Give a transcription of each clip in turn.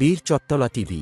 বীর চত্তলা টিভি।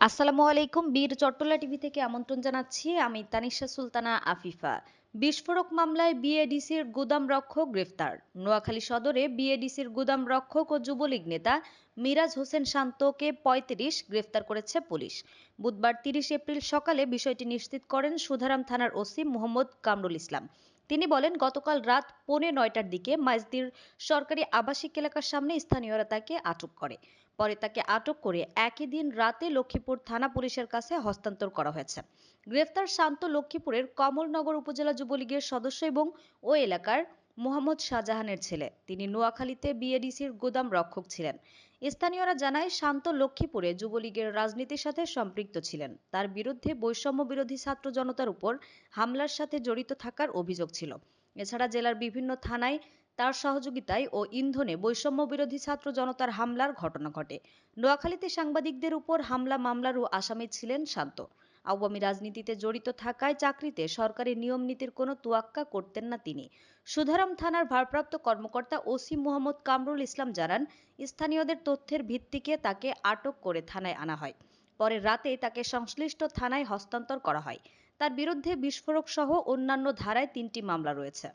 আসসালামু আলাইকুম, বীর চট্টলা টিভি থেকে আমন্ত্রণ জানাচ্ছি আমি তানিশা সুলতানা আফিফা। বিস্ফোরক মামলায় বিএডিসির গুদাম রক্ষক গ্রেফতার। নোয়াখালী সদরে বিএডিসির গুদাম রক্ষক ও যুবলীগ নেতা মিরাজ হোসেন শান্তকে পঁয়ত্রিশ গ্রেফতার করেছে পুলিশ। বুধবার তিরিশ এপ্রিল সকালে বিষয়টি নিশ্চিত করেন সুধারাম থানার ওসি মোহাম্মদ কামরুল ইসলাম। তিনি বলেন, গতকাল রাত পৌনে নয়টার দিকে মাইজদির সরকারি আবাসিক এলাকার সামনে স্থানীয়রা তাকে আটক করে। পরে তাকে আটক করে একই দিন রাতে লক্ষ্মীপুর থানা পুলিশের কাছে হস্তান্তর করা হয়েছে। গ্রেফতার শান্ত লক্ষ্মীপুরের কমলনগর উপজেলা যুবলীগের সদস্য এবং ওই এলাকার মোহাম্মদ শাহজাহানের ছেলে। তিনি নোয়াখালীতে বিএডিসির গোদাম রক্ষক ছিলেন। স্থানীয়রা জানায়, শান্ত লক্ষ্মীপুরে যুবলীগের রাজনীতির সাথে সম্পৃক্ত ছিলেন। তার বিরুদ্ধে বৈষম্য বিরোধী ছাত্র জনতার উপর হামলার সাথে জড়িত থাকার অভিযোগ ছিল। এছাড়া জেলার বিভিন্ন থানায় তার সহযোগিতায় ও ইন্ধনে বৈষম্য বিরোধী ছাত্র জনতার হামলার ঘটনা ঘটে। নোয়াখালীতে সাংবাদিকদের উপর হামলা মামলারও আসামি ছিলেন শান্ত। আওয়ামী রাজনীতিতে জড়িত থাকায় চাকরিতে সরকারি নিয়ম নীতির কোনো তোয়াক্কা করতেন না তিনি। সুধারাম থানার ভারপ্রাপ্ত কর্মকর্তা ওসি মোহাম্মদ কামরুল ইসলাম জানান স্থানীয়দের তথ্যের ভিত্তিকে তাকে আটক করে থানায় আনা হয়। পরে রাতে তাকে সংশ্লিষ্ট থানায় হস্তান্তর করা হয়। তার বিরুদ্ধে বিস্ফোরক সহ অন্যান্য ধারায় তিনটি মামলা রয়েছে।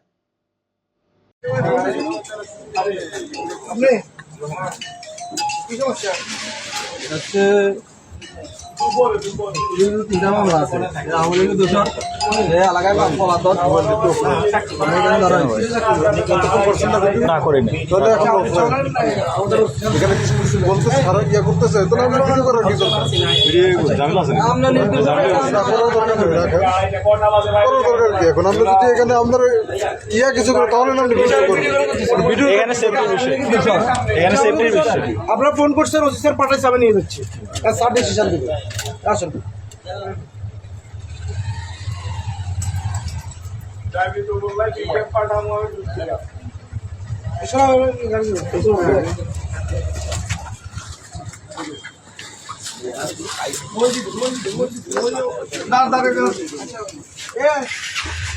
আপনি কি সমস্যা? হচ্ছে তিনটা মামলা আছে। আওয়ামী লীগের দোষর এ এলাকায় পলাতক। আমি এখানে ধরা হয়েছে না করিনি। তাহলে এখন এখানে কিছু কিছু বলতেছে খারাপ ইয়ে করতেছে তাহলে আমরা কিছু করার কিছু ঝামেলা আছে আমরা নির্দিষ্ট না করার দরকার নেই রাখেন। করার দরকার কি এখন? আমরা যদি এখানে আমাদের ইয়া কিছু করে তাহলে না আমরা বিচার ভিডিও এখানে সেফটির বিষয়। এখানে সেফটির বিষয়। আপনারা ফোন করছেন ওসি স্যার পাঠাইছে আমি নিয়ে যাচ্ছি। স্যার ডিসিশন দেবে। আসুন।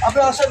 আপনি আসেন।